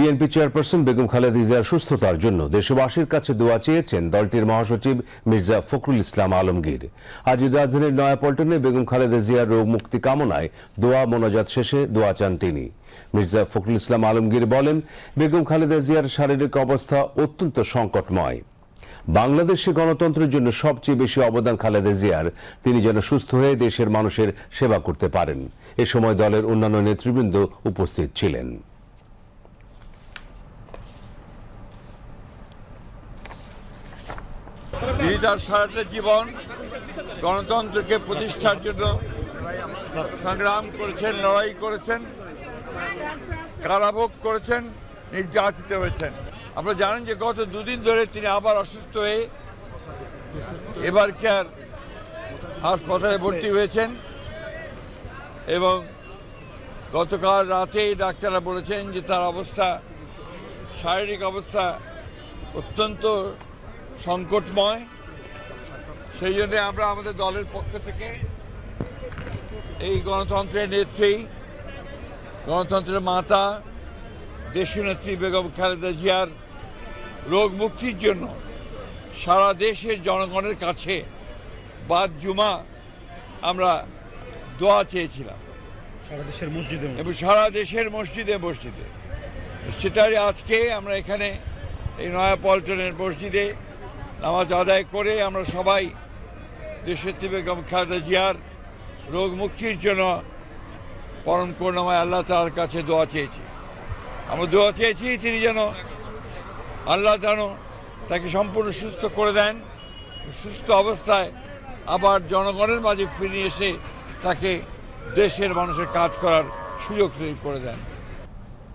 BNP chairperson Begum Khaleda জিয়ার সুস্থতার জন্য দেশবাসীর কাছে দোয়া চেয়েছেন দলটির মহাসচিব মির্জা ফখরুল ইসলাম আলমগীর। আজ রাজধানীর নয়াপল্টনে বেগম খালেদা জিয়ার রোগ মুক্তি কামনায় দোয়া মোনাজাত শেষে দোয়া চান তিনি। মির্জা ফখরুল ইসলাম আলমগীর বলেন, বেগম খালেদা জিয়ার শারীরিক অবস্থা অত্যন্ত সংকটময়। বাংলাদেশে গণতন্ত্রের জন্য সবচেয়ে বেশি অবদান খালেদা জিয়ার। তিনি যেন সুস্থ হয়ে দেশের মানুষের সেবা করতে পারেন। এ সময় দলের অন্যান্য নেতৃবৃন্দ উপস্থিত ছিলেন। তিনি তার সারাটা জীবন গণতন্ত্রকে প্রতিষ্ঠার জন্য সংগ্রাম করেছেন, লড়াই করেছেন, কারাভোগ করেছেন, নির্যাতিত হয়েছেন। আপনারা জানেন যে গত দুদিন ধরে তিনি আবার অসুস্থ হয়ে এবার কেয়ার হাসপাতালে ভর্তি হয়েছেন এবং গতকাল রাতেই ডাক্তাররা বলেছেন যে তার অবস্থা, শারীরিক অবস্থা অত্যন্ত সংকটময়। সেই জন্য আমরা আমাদের দলের পক্ষ থেকে এই গণতন্ত্রের নেত্রী গণতন্ত্রের মাতা দেশীয় নেত্রী বেগম খালেদা জিয়ার রোগ মুক্তির জন্য সারা দেশের জনগণের কাছে বাদ জুমা আমরা দোয়া চেয়েছিলাম। সারা দেশের মসজিদে এবং সারা দেশের মসজিদে মসজিদে। সেটাই আজকে আমরা এখানে এই নয়াপল্টনের মসজিদে নামাজ আদায় করে আমরা সবাই দেশের বেগম খালেদা জিয়ার রোগ মুক্তির জন্য পরম করুণাময় আল্লাহ তালার কাছে দোয়া চেয়েছি। আমরা দোয়া চেয়েছি তিনি যেন আল্লাহ যেন তাকে সম্পূর্ণ সুস্থ করে দেন, সুস্থ অবস্থায় আবার জনগণের মাঝে ফিরে এসে তাকে দেশের মানুষের কাজ করার সুযোগ তৈরি করে দেন।